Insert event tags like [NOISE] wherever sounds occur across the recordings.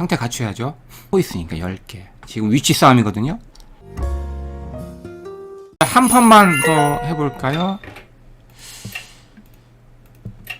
형태 갖춰야죠. 포 있으니까 10개. 지금 위치 싸움이거든요. 한 판만 더 해볼까요?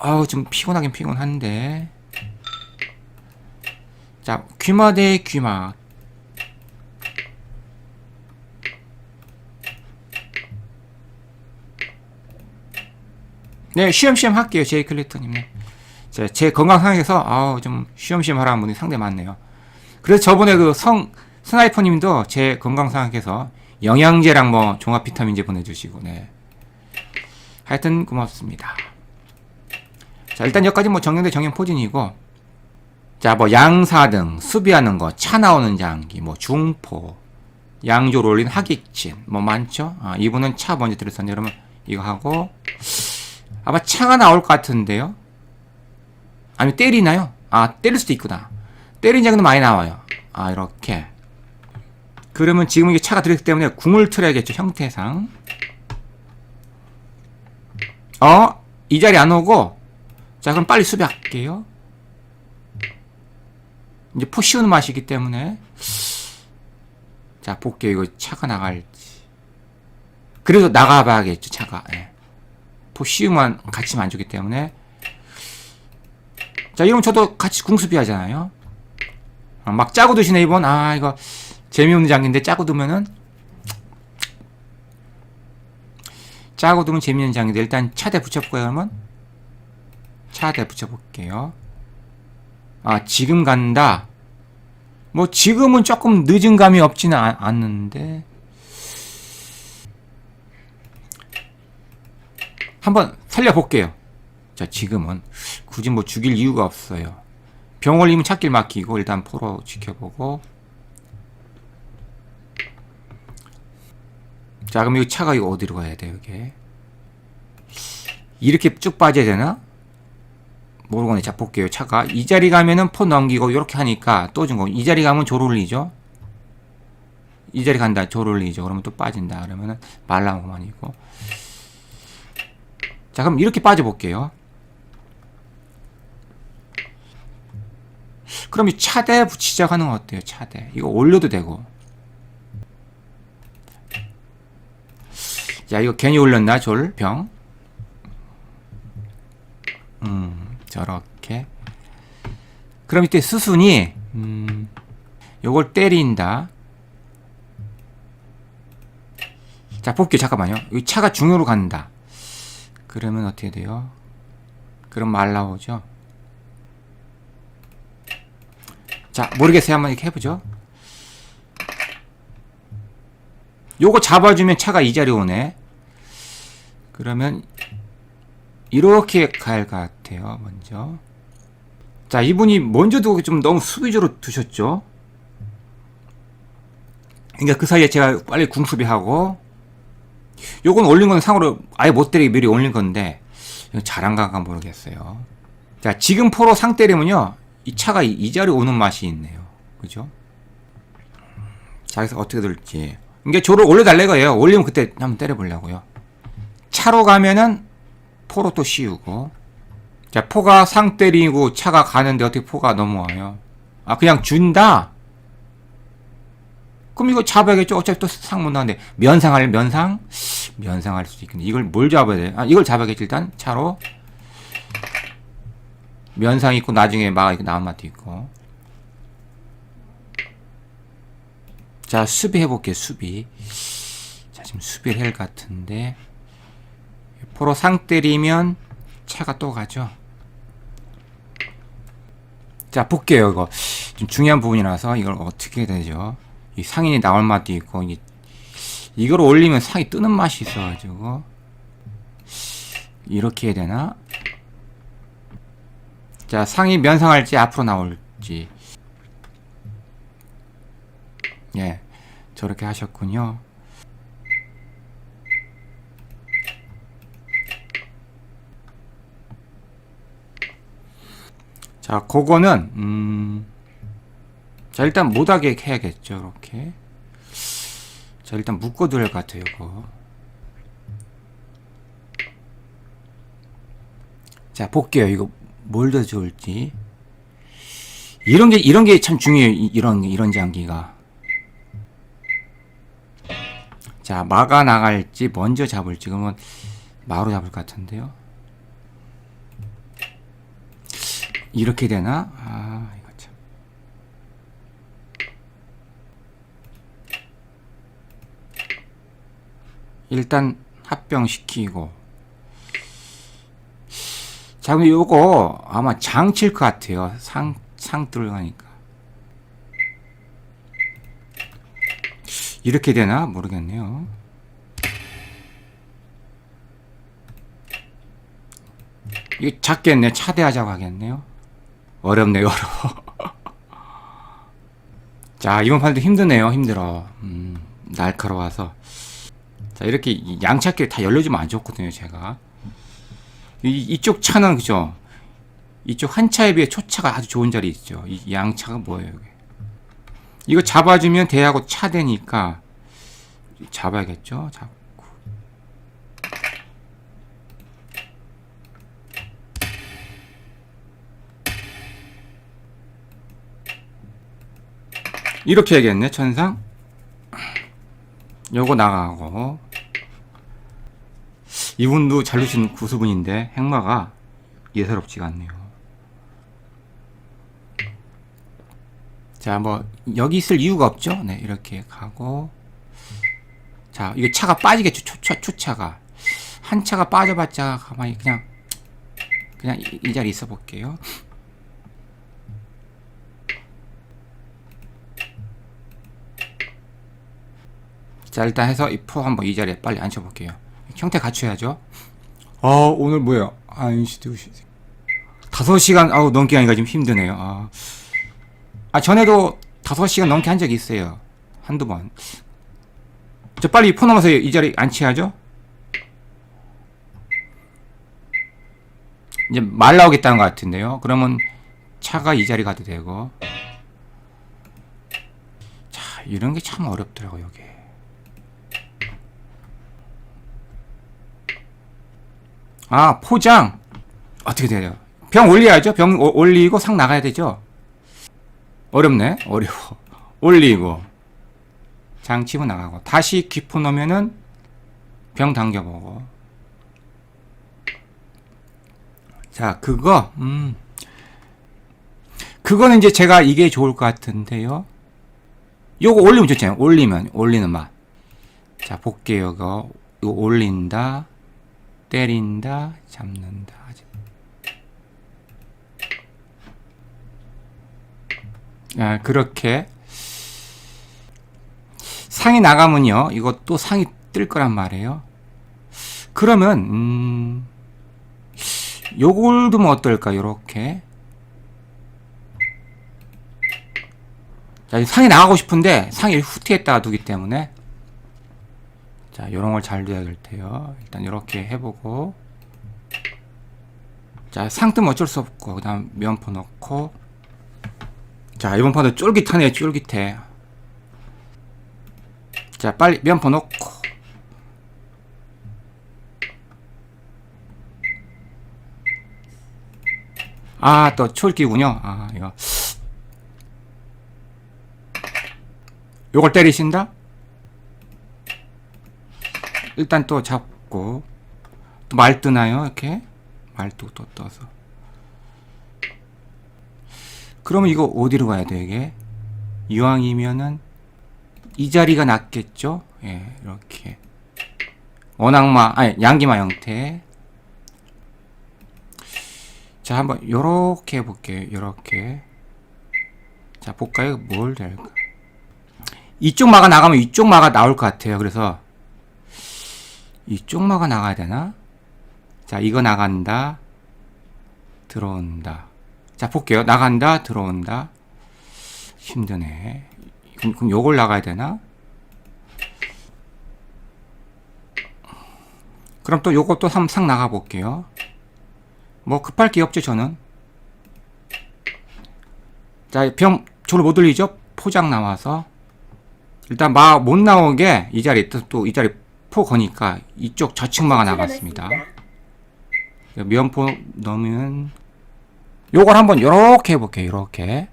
아우 좀 피곤하긴 피곤한데 자 귀마 대 귀마 네 쉬엄쉬엄 할게요 제이 클리터님 네. 제, 제 건강 상황에서 아우 좀 쉬엄쉬엄 하라는 분이 상당히 많네요. 그래서 저번에 그 성 스나이퍼님도 제 건강 상황에서 영양제랑 뭐 종합 비타민제 보내주시고 네. 하여튼 고맙습니다. 자 일단 여기까지 뭐 정형대 정형 포진이고 자 뭐 양사 등 수비하는 거 차 나오는 장기 뭐 중포 양조를 올린 하객진 뭐 많죠? 아 이분은 차 먼저 들었었는데 여러분 이거 하고 아마 차가 나올 것 같은데요 아니 때리나요? 아 때릴 수도 있구나. 때린 장도 많이 나와요. 아 이렇게. 그러면 지금 이게 차가 들었기 때문에 궁을 틀어야겠죠 형태상. 어? 이 자리 안 오고? 자 그럼 빨리 수비할게요. 이제 포 씌우는 맛이기 때문에. 자 볼게요. 이거 차가 나갈지. 그래도 나가봐야겠죠 차가. 예. 포 씌우면 같이 안 주기 때문에 자 이러면 저도 같이 궁수비 하잖아요. 아, 막 짜고 드시네 이번. 아 이거 재미없는 장기인데 짜고 두면은 짜고 두면 재미있는 장기인데 일단 차대 붙여볼까요 그러면 차대 붙여볼게요. 아 지금 간다. 뭐 지금은 조금 늦은 감이 없지는 아- 않는데. 한번 살려볼게요. 자 지금은 굳이 뭐 죽일 이유가 없어요. 병 올리면 찾길 막히고 일단 포로 지켜보고. 자 그럼 이 차가 이거 어디로 가야 돼요 이게? 이렇게 쭉 빠져야 되나? 모르겠네 자 볼게요 차가. 이 자리 가면은 포 넘기고 이렇게 하니까 또준거이 자리 가면 졸 올리죠? 이 자리 간다 졸 올리죠. 그러면 또 빠진다. 그러면은 말라오만 이고. 자 그럼 이렇게 빠져 볼게요 그럼 이 차대 붙이자 하는 거 어때요? 차대. 이거 올려도 되고. 야 이거 괜히 올렸나 졸 병? 음 저렇게. 그럼 이때 수순이 음 요걸 때린다. 자 볼게요. 잠깐만요. 이 차가 중요로 간다. 그러면 어떻게 돼요? 그럼 말 나오죠 자 모르겠어요. 한번 이렇게 해보죠. 요거 잡아주면 차가 이 자리 오네. 그러면 이렇게 갈 것 같아요 먼저. 자 이분이 먼저 두고 좀 너무 수비적으로 두셨죠? 그러니까 그 사이에 제가 빨리 궁수비하고. 요건 올린 건 상으로 아예 못 때리게 미리 올린 건데 잘한 건가 모르겠어요. 자 지금 포로 상 때리면요 이 차가 이, 이 자리 오는 맛이 있네요. 그죠? 자 그래서 어떻게 될지. 이게 조를 올려달래 거예요. 올리면 그때 한번 때려보려고요. 차로 가면은 포로 또 씌우고. 자 포가 상 때리고 차가 가는데 어떻게 포가 넘어와요? 아 그냥 준다? 그럼 이거 잡아야겠죠 어차피 또 상 못 나는데 면상할 면상? 면상할 수도 있겠네. 이걸 뭘 잡아야 돼 아 이걸 잡아야겠지 일단 차로 면상 있고 나중에 막 이렇게 나온 맛도 있고. 자 수비 해볼게요 수비. 자 지금 수비를 할 같은데. 포로 상 때리면 차가 또 가죠. 자 볼게요 이거. 좀 중요한 부분이라서 이걸 어떻게 되죠? 이 상인이 나올 맛도 있고 이 이걸 올리면 상이 뜨는 맛이 있어가지고. 이렇게 해야 되나 자 상이 면상할지 앞으로 나올지 예 저렇게 하셨군요 자, 그거는 음. 자, 일단 못하게 해야겠죠, 이렇게. 자, 일단 묶어둘 것 같아요, 이거. 자, 볼게요. 이거 뭘 더 좋을지. 이런 게 이런 게 참 중요해요. 이- 이런 이런 장기가. 자 마가 나갈지 먼저 잡을지 그러면 마로 잡을 것 같은데요. 이렇게 되나? 아 이거 참. 일단 합병 시키고 자 그럼 요거 아마 장칠 것 같아요. 상, 상 들어가니까. 이렇게 되나? 모르겠네요. 이거 작겠네. 차대하자고 하겠네요. 어렵네요 [LAUGHS] 어려워 자 이번 판도 힘드네요. 힘들어. 음, 날카로워서. 자 이렇게 이 양차길 다 열려주면 안 좋거든요 제가 이, 이쪽 차는 그죠? 이쪽 한 차에 비해 초차가 아주 좋은 자리 있죠. 이 양차가 뭐예요 이게? 이거 잡아주면 대하고 차 되니까 잡아야겠죠? 잡고. 이렇게 해야겠네 천상. 요거 나가고 이분도 잘 두신 구수분인데 행마가 예사롭지가 않네요. 자, 뭐 여기 있을 이유가 없죠. 네, 이렇게 가고 자, 이게 차가 빠지겠죠. 초차 초차가 한 차가 빠져봤자 가만히 그냥 그냥 이, 이 자리 있어 볼게요. 자, 일단 해서 이 포 한번 이 자리에 빨리 앉혀 볼게요. 형태 갖춰야죠. 아, 오늘 뭐야? 아인시 두시. 다섯 시간 아우 넘게 하니까 좀 힘드네요. 아. 아, 전에도 다섯 시간 넘게 한 적이 있어요. 한두 번. 저 빨리 포 넘어서 이 자리 앉혀야죠. 이제 말 나오겠다는 것 같은데요. 그러면 차가 이 자리 가도 되고. 자, 이런 게 참 어렵더라고요, 여기. 아 포장 어떻게 돼요? 병 올려야죠. 병 오- 올리고 상 나가야 되죠. 어렵네. 어려워. [LAUGHS] 올리고 장 치고 나가고 다시 기포 넣으면은 병 당겨보고 자 그거 음 그거는 이제 제가 이게 좋을 것 같은데요. 요거 올리면 좋잖아요. 올리면 올리는 맛. 자 볼게요. 이거 이거 올린다. 때린다, 잡는다. 아, 그렇게 상이 나가면요, 또 상이 뜰 거란 말이에요. 그러면 음, 요걸 두면 어떨까? 요렇게. 자, 상이 나가고 싶은데 상이 후퇴했다가 두기 때문에 자, 요런 걸잘 둬야 될 테요. 일단 이렇게 해보고. 자, 상뜸 어쩔 수 없고, 그 다음 면포 넣고. 자, 이번 판도 쫄깃하네요, 쫄깃해. 자, 빨리 면포 넣고. 아, 또 쫄기군요. 아, 이거. 요걸 때리신다? 일단 또 잡고 또 말 뜨나요? 이렇게? 말도 또 떠서. 그러면 이거 어디로 가야 돼 이게? 이왕이면은 이 자리가 낫겠죠? 예 이렇게. 원악마 아니 양기마 형태. 자 한번 요렇게 해볼게요 요렇게. 자 볼까요? 뭘 될까? 이쪽 마가 나가면 이쪽 마가 나올 것 같아요. 그래서 이 쪽 마가 나가야 되나? 자, 이거 나간다. 들어온다. 자, 볼게요. 나간다. 들어온다. 힘드네. 그럼, 그럼 요걸 나가야 되나? 그럼 또 요것도 삼상 나가 볼게요. 뭐 급할 게 없죠, 저는. 자, 병, 저를 못 올리죠? 포장 나와서. 일단 마 못 나오게 이 자리 또 이 자리 포 거니까 이쪽 저층방아 나갔습니다. 면포 넣으면 요걸 한번 요렇게 해볼게요. 요렇게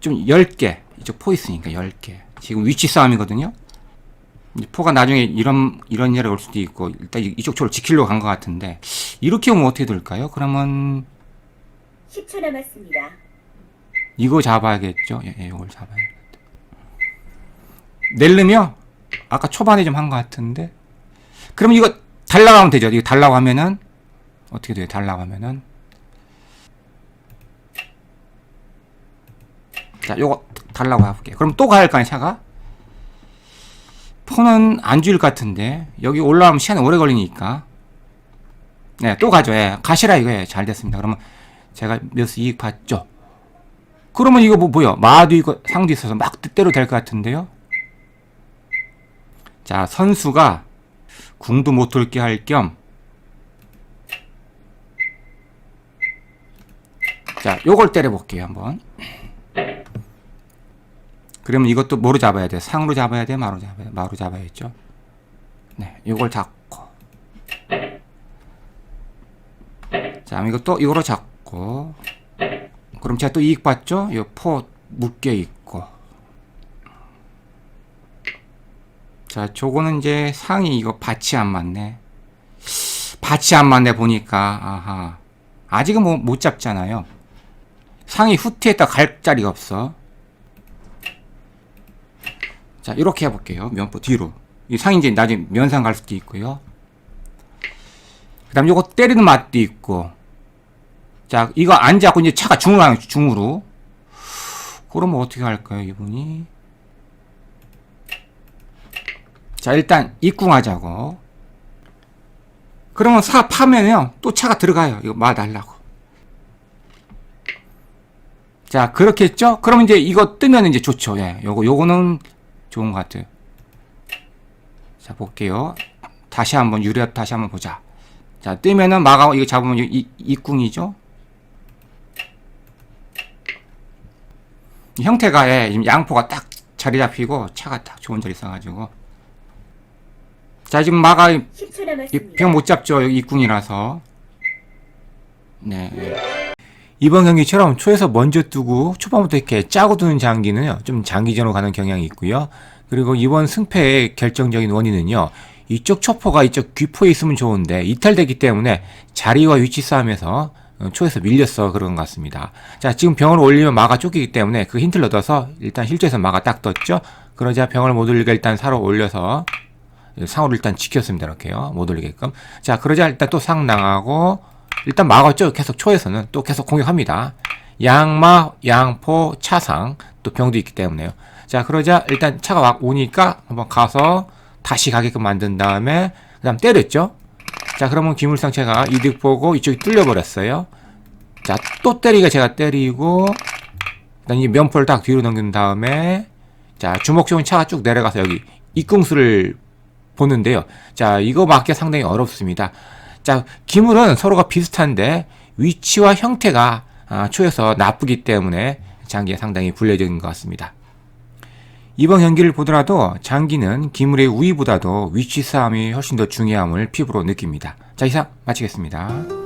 좀 10개 이쪽 포 있으니까 10개 지금 위치 싸움이거든요. 포가 나중에 이런 이런 자리에 올 수도 있고 일단 이쪽 쪽을 지키려고 간 것 같은데 이렇게 오면 어떻게 될까요? 그러면 10초 남았습니다. 이거 잡아야겠죠? 예, 예 이걸 잡아야겠죠. 낼르며, 아까 초반에 좀 한 것 같은데, 그럼 이거 달라고 하면 되죠? 이거 달라고 하면은, 어떻게 돼요? 달라고 하면은, 자, 요거 달라고 해볼게요. 그럼 또 가야 할까요, 차가? 폰은 안줄것 같은데, 여기 올라오면 시간이 오래 걸리니까. 네, 또 가죠. 예, 가시라 이거예요. 잘 됐습니다. 그러면 제가 몇수 이익 봤죠? 그러면 이거 뭐, 뭐야? 마도 있고 상도 있어서 막 뜻대로 될 것 같은데요? 자, 선수가 궁도 못 돌게 할 겸, 자, 요걸 때려볼게요, 한번. 그러면 이것도 뭐로 잡아야 돼? 상으로 잡아야 돼? 마로 잡아야 돼? 마로 잡아야겠죠? 네, 요걸 잡고. 자, 이것도 이거로 잡고. 그럼 제가 또 이익 봤죠? 요포 있고. 자, 저거는 이제 상이 이거 밭이 안 맞네. 밭이 안 맞네 보니까. 아하. 아직은 뭐 못 잡잖아요. 상이 후퇴했다 갈 자리가 없어. 자, 이렇게 해볼게요. 면포 뒤로. 이 상이 이제 나중에 면상 갈 수도 있고요. 그 다음 요거 때리는 맛도 있고. 자, 이거 안 잡고 이제 차가 중으로 중으로. 그러면 어떻게 할까요, 이분이? 자, 일단 입궁하자고. 그러면 사 파면요, 또 차가 들어가요. 이거 마 달라고. 자, 그렇게 했죠? 그러면 이제 이거 뜨면 이제 좋죠. 예, 요거, 요거는 좋은 것 같아요. 자, 볼게요. 다시 한번, 유리압 다시 한번 보자. 자, 뜨면은 마가, 이거 잡으면 이? 이 형태가, 예, 양포가 딱 자리 잡히고 차가 딱 좋은 자리 있어가지고. 자, 지금 마가 10초 남았습니다. 병 못 잡죠. 여기 입궁이라서. 네. 이번 경기처럼 초에서 먼저 뜨고 초반부터 이렇게 짜고 두는 장기는요. 좀 장기전으로 가는 경향이 있고요. 그리고 이번 승패의 결정적인 원인은요. 이쪽 초포가 이쪽 귀포에 있으면 좋은데 이탈되기 때문에 자리와 위치 싸움에서 어, 초에서 밀렸어 그런 것 같습니다. 자 지금 병을 올리면 마가 쫓기기 때문에 그 힌트를 얻어서 일단 실제에서 마가 딱 떴죠. 그러자 병을 못 올리게 일단 사로 올려서 상호를 일단 지켰습니다. 이렇게요. 못 올리게끔. 자, 그러자 일단 또 상 나가고, 일단 막았죠. 계속 초에서는 또 계속 공격합니다. 양마, 양포, 차상, 또 병도 있기 때문에요. 자, 그러자 일단 차가 막 오니까 한번 가서 다시 가게끔 만든 다음에, 그 다음 때렸죠. 자, 그러면 기물상체가 이득 보고 이쪽이 뚫려버렸어요. 자, 또 때리가 제가 때리고, 그다음 이 면포를 딱 뒤로 넘긴 다음에, 자, 주먹종은 차가 쭉 내려가서 여기 입궁수를 보는데요. 자, 이거 맞기 상당히 어렵습니다. 자, 기물은 서로가 비슷한데 위치와 형태가 아, 초에서 나쁘기 때문에 장기가 상당히 불리적인 것 같습니다. 이번 경기를 보더라도 장기는 기물의 우위보다도 위치 싸움이 훨씬 더 중요함을 피부로 느낍니다. 자, 이상 마치겠습니다.